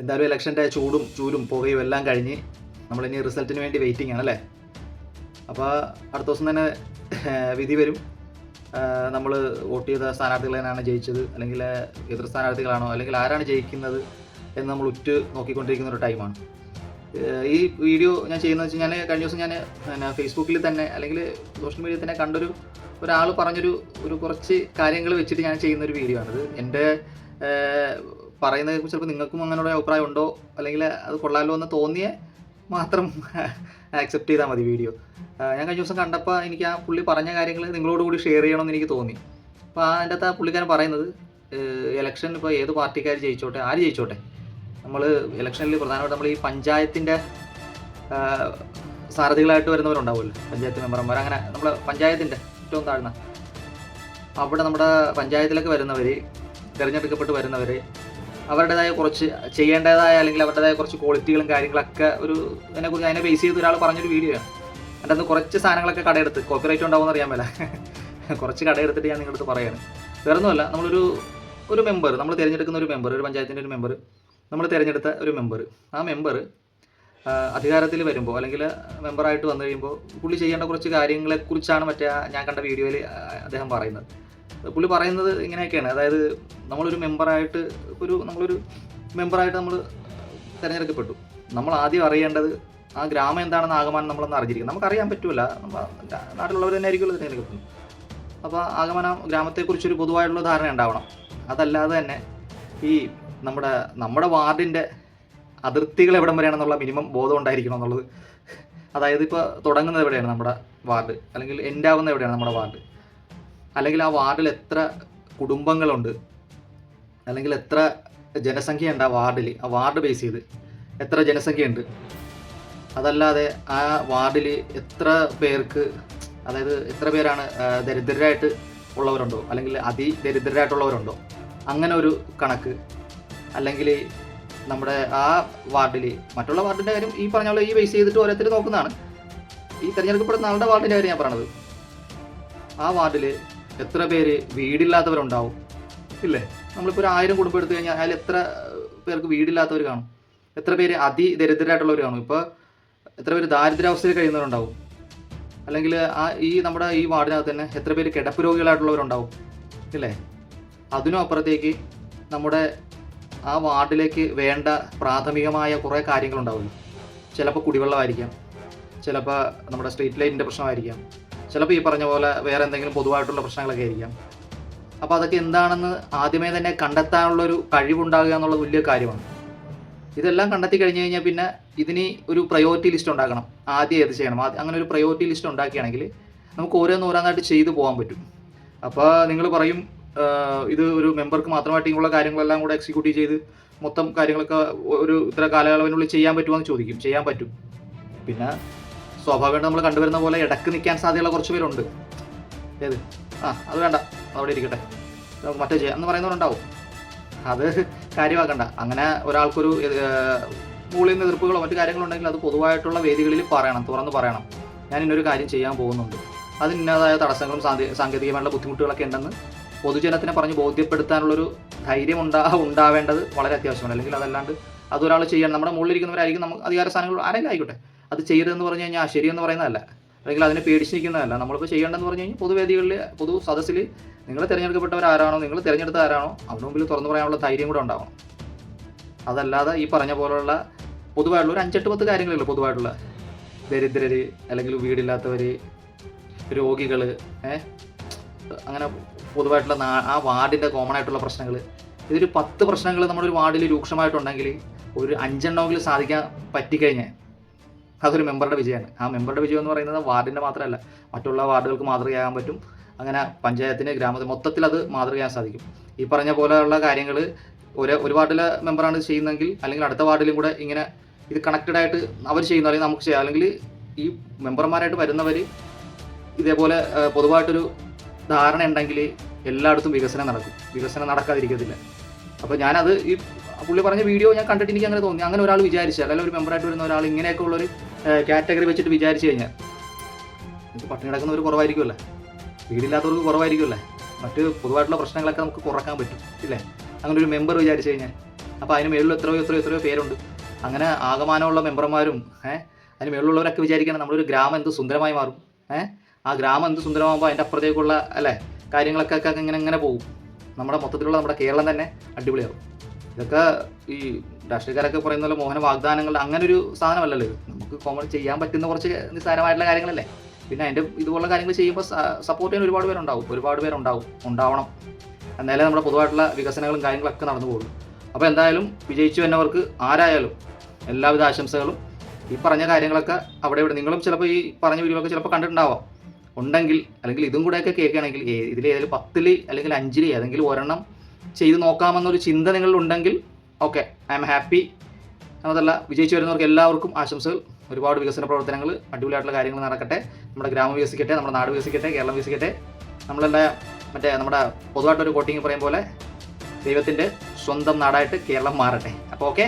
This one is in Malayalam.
എന്തായാലും ഇലക്ഷന്റെ ചൂടും ചൂരും പുകയും എല്ലാം കഴിഞ്ഞ് നമ്മളിനി റിസൾട്ടിന് വേണ്ടി വെയിറ്റിംഗ് ആണ് അല്ലേ? അപ്പോൾ അടുത്ത ദിവസം തന്നെ വിധി വരും. നമ്മൾ വോട്ട് ചെയ്ത സ്ഥാനാർത്ഥികൾ തന്നെയാണ് ജയിച്ചത്. അല്ലെങ്കിൽ എതിർ സ്ഥാനാർത്ഥികളാണോ അല്ലെങ്കിൽ ആരാണ് ജയിക്കുന്നത് എന്ന് നമ്മൾ ഉറ്റ് നോക്കിക്കൊണ്ടിരിക്കുന്ന ഒരു ടൈമാണ് ഈ വീഡിയോ ഞാൻ ചെയ്യുന്നത് വെച്ച് ഞാൻ കഴിഞ്ഞ ദിവസം ഞാൻ പിന്നെ ഫേസ്ബുക്കിൽ തന്നെ അല്ലെങ്കിൽ സോഷ്യൽ മീഡിയയിൽ തന്നെ കണ്ടൊരു ഒരാൾ പറഞ്ഞൊരു ഒരു കുറച്ച് കാര്യങ്ങൾ വെച്ചിട്ട് ഞാൻ ചെയ്യുന്ന ഒരു വീഡിയോ ആണിത് എന്റെ പറയുന്നത് ചിലപ്പോൾ നിങ്ങൾക്കും അങ്ങനെയുള്ള അഭിപ്രായം ഉണ്ടോ? അല്ലെങ്കിൽ അത് കൊള്ളാലോ എന്ന് തോന്നിയേ മാത്രം ആക്സെപ്റ്റ് ചെയ്താൽ മതി വീഡിയോ ഞാൻ കഴിഞ്ഞ ദിവസം കണ്ടപ്പോൾ എനിക്ക് ആ പുള്ളി പറഞ്ഞ കാര്യങ്ങൾ നിങ്ങളോട് കൂടി ഷെയർ ചെയ്യണമെന്ന് എനിക്ക് തോന്നി. അപ്പോൾ ആ അതിന്റെ അകത്ത് ആ പുള്ളിക്കാരൻ പറയുന്നത് ഇലക്ഷൻ ഇപ്പോൾ ഏത് പാർട്ടിക്കാർ ജയിച്ചോട്ടെ ആര് ജയിച്ചോട്ടെ? നമ്മൾ ഇലക്ഷനിൽ പ്രധാനമായിട്ട് നമ്മൾ ഈ പഞ്ചായത്തിന്റെ സാരഥികളായിട്ട് വരുന്നവരുണ്ടാവുമല്ലോ. പഞ്ചായത്ത് മെമ്പർമാർ അങ്ങനെ നമ്മൾ പഞ്ചായത്തിന്റെ ഏറ്റവും താഴ്ന്ന. അവിടെ നമ്മുടെ പഞ്ചായത്തിലൊക്കെ വരുന്നവർ തിരഞ്ഞെടുക്കപ്പെട്ട് വരുന്നവർ അവരുടേതായ കുറച്ച് ചെയ്യേണ്ടതായ അല്ലെങ്കിൽ അവരുടേതായ കുറച്ച് ക്വാളിറ്റികളും കാര്യങ്ങളൊക്കെ ഒരു ഇതിനെക്കുറിച്ച് അതിനെ ബേസ് ചെയ്ത് ഒരാൾ പറഞ്ഞൊരു വീഡിയോ ആണ്. എന്റെ അന്ന് കുറച്ച് സാധനങ്ങളൊക്കെ കടയെടുത്ത് കോപ്പിറൈറ്റ് ഉണ്ടാവുമെന്ന് അറിയാൻ മേല. കുറച്ച് കടയെടുത്തിട്ട് ഞാൻ നിങ്ങളുടെ അടുത്ത് പറയാണ്. വേറൊന്നുമല്ല നമ്മളൊരു ഒരു മെമ്പർ നമ്മൾ തിരഞ്ഞെടുക്കുന്ന ഒരു മെമ്പർ ഒരു പഞ്ചായത്തിന്റെ ഒരു മെമ്പർ നമ്മൾ തിരഞ്ഞെടുത്ത ഒരു മെമ്പർ ആ മെമ്പർ അധികാരത്തിൽ വരുമ്പോൾ അല്ലെങ്കിൽ മെമ്പറായിട്ട് വന്നു കഴിയുമ്പോൾ പുള്ളി ചെയ്യേണ്ട കുറച്ച് കാര്യങ്ങളെക്കുറിച്ചാണ് മറ്റേ ഞാൻ കണ്ട വീഡിയോയിൽ അദ്ദേഹം പറയുന്നത്. പുള്ളി പറയുന്നത് ഇങ്ങനെയൊക്കെയാണ്. അതായത് നമ്മളൊരു മെമ്പറായിട്ട് ഒരു നമ്മളൊരു മെമ്പറായിട്ട് നമ്മൾ തിരഞ്ഞെടുക്കപ്പെട്ടു. നമ്മൾ ആദ്യം അറിയേണ്ടത് ആ ഗ്രാമം എന്താണെന്ന് ആകമാനം നമ്മളൊന്ന് അറിഞ്ഞിരിക്കും നമുക്കറിയാൻ പറ്റൂല. നമ്മൾ നാട്ടിലുള്ളവർ തന്നെ ആയിരിക്കുമല്ലോ തിരഞ്ഞെടുക്കുന്നത്. അപ്പോൾ ആകമാനം ഗ്രാമത്തെക്കുറിച്ചൊരു പൊതുവായിട്ടുള്ള ധാരണ ഉണ്ടാവണം. അതല്ലാതെ തന്നെ ഈ നമ്മുടെ നമ്മുടെ വാർഡിന്റെ അതിർത്തികൾ എവിടം വരെയാണെന്നുള്ള മിനിമം ബോധം ഉണ്ടായിരിക്കണം എന്നുള്ളത്. അതായത് ഇപ്പോൾ തുടങ്ങുന്നത് എവിടെയാണ് നമ്മുടെ വാർഡ്? അല്ലെങ്കിൽ എൻഡ് ആവുന്നത് എവിടെയാണ് നമ്മുടെ വാർഡ്? അല്ലെങ്കിൽ ആ വാർഡിൽ എത്ര കുടുംബങ്ങളുണ്ട് അല്ലെങ്കിൽ എത്ര ജനസംഖ്യ ഉണ്ട് ആ വാർഡിൽ ആ വാർഡ് ബേസ് ചെയ്ത് എത്ര ജനസംഖ്യ ഉണ്ട് അതല്ലാതെ ആ വാർഡിൽ എത്ര പേർക്ക് അതായത് എത്ര പേരാണ് ദരിദ്രരായിട്ട് ഉള്ളവരുണ്ടോ അല്ലെങ്കിൽ അതിദരിദ്രരായിട്ടുള്ളവരുണ്ടോ അങ്ങനെ ഒരു കണക്ക്. അല്ലെങ്കിൽ നമ്മുടെ ആ വാർഡിൽ മറ്റുള്ള വാർഡിന്റെ കാര്യം ഈ പറഞ്ഞ പോലെ ഈ ബേസ് ചെയ്തിട്ട് ഓരോരുത്തർ നോക്കുന്നതാണ്. ഈ തിരഞ്ഞെടുക്കപ്പെടുന്ന ആളുടെ വാർഡിന്റെ കാര്യം ഞാൻ പറഞ്ഞത്. ആ വാർഡിൽ എത്ര പേര് വീടില്ലാത്തവരുണ്ടാവും? ഇല്ലേ? നമ്മളിപ്പോൾ ഒരു ആയിരം കുടുംബം എടുത്തു കഴിഞ്ഞാൽ അതിൽ എത്ര പേർക്ക് വീടില്ലാത്തവർ കാണും? എത്ര പേര് അതിദരിദ്രരായിട്ടുള്ളവർ കാണും? ഇപ്പോൾ എത്ര പേര് ദാരിദ്ര്യാവസ്ഥയിൽ കഴിയുന്നവരുണ്ടാവും? അല്ലെങ്കിൽ ആ ഈ നമ്മുടെ ഈ വാർഡിനകത്ത് തന്നെ എത്ര പേര് കിടപ്പ് രോഗികളായിട്ടുള്ളവരുണ്ടാവും? ഇല്ലേ? അതിനും അപ്പുറത്തേക്ക് നമ്മുടെ ആ വാർഡിലേക്ക് വേണ്ട പ്രാഥമികമായ കുറേ കാര്യങ്ങളുണ്ടാവുമല്ലോ ചിലപ്പോൾ കുടിവെള്ളമായിരിക്കാം. ചിലപ്പോൾ നമ്മുടെ സ്ട്രീറ്റ് ലൈറ്റിന്റെ പ്രശ്നമായിരിക്കാം. ചിലപ്പോൾ ഈ പറഞ്ഞ പോലെ വേറെ എന്തെങ്കിലും പൊതുവായിട്ടുള്ള പ്രശ്നങ്ങളൊക്കെ ആയിരിക്കാം. അപ്പോൾ അതൊക്കെ എന്താണെന്ന് ആദ്യമേ തന്നെ കണ്ടെത്താനുള്ളൊരു കഴിവുണ്ടാകുക എന്നുള്ളത് വലിയ കാര്യമാണ്. ഇതെല്ലാം കണ്ടെത്തി കഴിഞ്ഞ് കഴിഞ്ഞാൽ പിന്നെ ഇതിന് ഒരു പ്രയോറിറ്റി ലിസ്റ്റ് ഉണ്ടാക്കണം. ആദ്യം ഏത് ചെയ്യണം? ആദ്യം അങ്ങനെ ഒരു പ്രയോറിറ്റി ലിസ്റ്റ് ഉണ്ടാക്കുകയാണെങ്കിൽ നമുക്ക് ഓരോന്ന് ഓരോന്നായിട്ട് ചെയ്തു പോകാൻ പറ്റും. അപ്പോൾ നിങ്ങൾ പറയും ഇത് ഒരു മെമ്പർക്ക് മാത്രമായിട്ട് ഇങ്ങനെയുള്ള കാര്യങ്ങളെല്ലാം കൂടെ എക്സിക്യൂട്ടീവ് ചെയ്ത് മൊത്തം കാര്യങ്ങളൊക്കെ ഒരു ഇത്ര കാലയളവിനുള്ളിൽ ചെയ്യാൻ പറ്റുമോ എന്ന് ചോദിക്കും. ചെയ്യാൻ പറ്റും. പിന്നെ സ്വാഭാവികമായിട്ട് നമ്മൾ കണ്ടുവരുന്ന പോലെ ഇടയ്ക്ക് നിൽക്കാൻ സാധ്യതയുള്ള കുറച്ച് പേരുണ്ട്. ഏത്? ആ അത് വേണ്ട. അവിടെ ഇരിക്കട്ടെ. നമുക്ക് മറ്റേ ചെയ്യാം. എന്ന് പറയുന്നവരുണ്ടാവും അത് കാര്യമാക്കണ്ട. അങ്ങനെ ഒരാൾക്കൊരു മുകളിൽ എതിർപ്പുകളോ മറ്റു കാര്യങ്ങളുണ്ടെങ്കിൽ അത് പൊതുവായിട്ടുള്ള വേദികളിൽ പറയണം തുറന്ന് പറയണം. ഞാൻ ഇന്നൊരു കാര്യം ചെയ്യാൻ പോകുന്നുണ്ട്. അതിന് തടസ്സങ്ങളും സാങ്കേ- സാങ്കേതികമായിട്ടുള്ള ബുദ്ധിമുട്ടുകളൊക്കെ ഉണ്ടെന്ന് പൊതുജനത്തിനെ പറഞ്ഞ് ബോധ്യപ്പെടുത്താനുള്ളൊരു ധൈര്യം ഉണ്ടാ ഉണ്ടാവേണ്ടത് വളരെ അത്യാവശ്യമാണ്. അല്ലെങ്കിൽ അതല്ലാണ്ട് അതൊരാൾ ചെയ്യണം. നമ്മുടെ മുകളിലിരിക്കുന്നവരായിരിക്കും നമുക്ക് അധികാര സ്ഥാനങ്ങൾ ആരെങ്കിലും ആയിക്കോട്ടെ. അത് ചെയ്യരുതെന്ന് പറഞ്ഞു കഴിഞ്ഞാൽ ശരിയെന്ന് പറയുന്നതല്ല. അല്ലെങ്കിൽ അതിനെ പേടിച്ച് പേടിച്ചിരിക്കുന്നതല്ല. നമ്മളിപ്പോൾ ചെയ്യേണ്ടതെന്ന് പറഞ്ഞു കഴിഞ്ഞാൽ പൊതുവേദികളിൽ പൊതു സദസ്സിൽ നിങ്ങൾ തിരഞ്ഞെടുക്കപ്പെട്ടവർ ആരാണോ നിങ്ങൾ തിരഞ്ഞെടുത്ത ആരാണോ അവരുടെ മുമ്പിൽ തുറന്നു പറയാനുള്ള ധൈര്യം കൂടെ ഉണ്ടാവണം. അതല്ലാതെ ഈ പറഞ്ഞ പോലുള്ള പൊതുവായിട്ടുള്ള ഒരു അഞ്ചെട്ട് പത്ത് കാര്യങ്ങളുള്ളൂ പൊതുവായിട്ടുള്ള ദരിദ്രർ അല്ലെങ്കിൽ വീടില്ലാത്തവർ രോഗികൾ ഏഹ് അങ്ങനെ പൊതുവായിട്ടുള്ള ആ വാർഡിന്റെ കോമൺ ആയിട്ടുള്ള പ്രശ്നങ്ങൾ ഇതൊരു പത്ത് പ്രശ്നങ്ങൾ നമ്മുടെ ഒരു വാർഡിൽ രൂക്ഷമായിട്ടുണ്ടെങ്കിൽ ഒരു അഞ്ചെണ്ണമെങ്കിലും സാധിക്കാൻ പറ്റിക്കഴിഞ്ഞാൽ അതൊരു മെമ്പറുടെ വിജയമാണ്. ആ മെമ്പറുടെ വിജയം എന്ന് പറയുന്നത് വാർഡിന്റെ മാത്രമല്ല മറ്റുള്ള വാർഡുകൾക്ക് മാതൃകയാകാൻ പറ്റും. അങ്ങനെ പഞ്ചായത്തിന് ഗ്രാമത്തിന് മൊത്തത്തിൽ അത് മാതൃകയാകാൻ സാധിക്കും. ഈ പറഞ്ഞ പോലെയുള്ള കാര്യങ്ങൾ ഒരു ഒരു വാർഡിലെ മെമ്പറാണ് ചെയ്യുന്നതെങ്കിൽ അല്ലെങ്കിൽ അടുത്ത വാർഡിലും കൂടെ ഇങ്ങനെ ഇത് കണക്റ്റഡ് ആയിട്ട് അവർ ചെയ്യുന്ന അല്ലെങ്കിൽ നമുക്ക് ചെയ്യാം. അല്ലെങ്കിൽ ഈ മെമ്പർമാരായിട്ട് വരുന്നവർ ഇതേപോലെ പൊതുവായിട്ടൊരു ധാരണ ഉണ്ടെങ്കിൽ എല്ലായിടത്തും വികസനം നടക്കും. വികസനം നടക്കാതിരിക്കത്തില്ല. അപ്പോൾ ഞാനത് ഈ പുള്ളി പറഞ്ഞ വീഡിയോ ഞാൻ കണ്ടിട്ട് എനിക്ക് അങ്ങനെ തോന്നി. അങ്ങനെ ഒരാൾ വിചാരിച്ചു അല്ലെങ്കിൽ ഒരു മെമ്പറായിട്ട് വരുന്ന ഒരാൾ ഇങ്ങനെയൊക്കെ ഉള്ളൊരു കാറ്റഗറി വെച്ചിട്ട് വിചാരിച്ചു കഴിഞ്ഞാൽ പട്ടിണി കിടക്കുന്നവർ കുറവായിരിക്കുമല്ലേ? വീടില്ലാത്തവർക്ക് കുറവായിരിക്കുമല്ലേ? മറ്റ് പൊതുവായിട്ടുള്ള പ്രശ്നങ്ങളൊക്കെ നമുക്ക് കുറയ്ക്കാൻ പറ്റും ഇല്ലേ? അങ്ങനെ ഒരു മെമ്പർ വിചാരിച്ചു കഴിഞ്ഞാൽ. അപ്പോൾ അതിന് മേളിൽ എത്രയോ എത്രയോ എത്രയോ പേരുണ്ട്. അങ്ങനെ ആകമാനമുള്ള മെമ്പർമാരും ഏഹ് അതിന് മേളിലുള്ളവരൊക്കെ വിചാരിക്കണം നമ്മളൊരു ഗ്രാമം എന്ത് സുന്ദരമായി മാറും ഏഹ് ആ ഗ്രാമം എന്ത് സുന്ദരമാകുമ്പോൾ അതിന്റെ അപ്പുറത്തേക്കുള്ള അല്ലേ? കാര്യങ്ങളൊക്കെ ഇങ്ങനെ ഇങ്ങനെ പോകും. നമ്മുടെ മൊത്തത്തിലുള്ള നമ്മുടെ കേരളം തന്നെ അടിപൊളിയാവും ഇതൊക്കെ ഈ രാഷ്ട്രീയക്കാരൊക്കെ പറയുന്ന പോലെ മോഹന വാഗ്ദാനങ്ങൾ അങ്ങനെ ഒരു സാധനമല്ലല്ലോ നമുക്ക് കോമൺ ചെയ്യാൻ പറ്റുന്ന കുറച്ച് നിസ്സാരമായിട്ടുള്ള കാര്യങ്ങളല്ലേ? പിന്നെ അതിന്റെ ഇതുപോലുള്ള കാര്യങ്ങൾ ചെയ്യുമ്പോൾ സപ്പോർട്ട് ചെയ്യാൻ ഒരുപാട് പേരുണ്ടാവും. ഒരുപാട് പേരുണ്ടാവും. ഉണ്ടാവണം. എന്നാലേ നമ്മുടെ പൊതുവായിട്ടുള്ള വികസനങ്ങളും കാര്യങ്ങളൊക്കെ നടന്നു പോകും അപ്പോൾ എന്തായാലും വിജയിച്ചു എന്നവർക്ക് ആരായാലും എല്ലാവിധ ആശംസകളും. ഈ പറഞ്ഞ കാര്യങ്ങളൊക്കെ അവിടെ ഇവിടെ നിങ്ങളും ചിലപ്പോൾ ഈ പറഞ്ഞ വീഡിയോകളൊക്കെ ചിലപ്പോൾ കണ്ടിട്ടുണ്ടാവാം. ഉണ്ടെങ്കിൽ അല്ലെങ്കിൽ ഇതും കൂടെയൊക്കെ കേൾക്കുകയാണെങ്കിൽ ഇതിൽ ഏതെങ്കിലും പത്തിൽ അല്ലെങ്കിൽ അഞ്ചിൽ ഏതെങ്കിലും ഒരെണ്ണം ചെയ്ത് നോക്കാമെന്നൊരു ചിന്ത നിങ്ങളിലുണ്ടെങ്കിൽ ഓക്കെ ഐ എം ഹാപ്പി എന്നതല്ല വിജയിച്ചു വരുന്നവർക്ക് എല്ലാവർക്കും ആശംസകൾ. ഒരുപാട് വികസന പ്രവർത്തനങ്ങൾ അടിപൊളിയായിട്ടുള്ള കാര്യങ്ങൾ നടക്കട്ടെ. നമ്മുടെ ഗ്രാമം വികസിക്കട്ടെ നമ്മുടെ നാട് വികസിക്കട്ടെ കേരളം വികസിക്കട്ടെ. നമ്മളെല്ലാം മറ്റേ നമ്മുടെ പൊതുവായിട്ടൊരു കോട്ടിങ് പറയും പോലെ ദൈവത്തിന്റെ സ്വന്തം നാടായിട്ട് കേരളം മാറട്ടെ. അപ്പോൾ ഓക്കെ